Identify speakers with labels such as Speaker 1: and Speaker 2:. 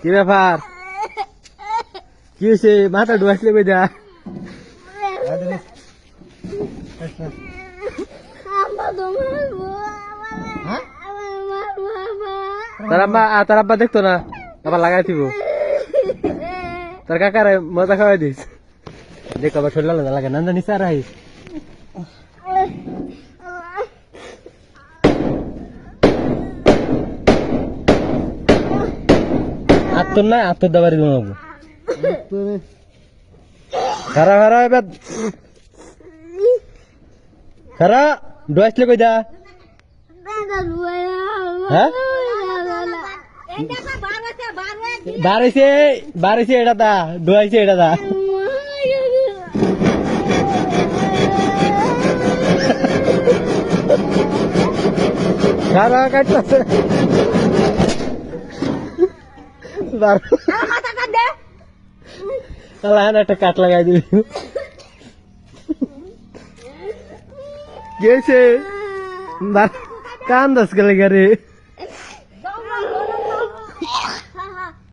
Speaker 1: কি ব্যাপার? কি হয়েছে? মাথা ডুয়াইছিলে বেদা তার আব্বা তার আব্বা দেখতো না? আবার লাগাই দিব। তার কাকারে মজা খাওয়াই দিস। দেখ, আবার শরীর লাগা। নন্দা নিচে আর আত্মর না আত্মর দাবারি ঘুমাবো খারা খারা, এবার খারা ডুয়াইছিলে কই দা হ্যাঁ? বাড়াইছে এটা দা ডুয়াইছে এটা দা খারা কাটতেছে। হ্যাঁ একটা কাট লাগাই দিবি। গেছে কান দাস গেলে গারে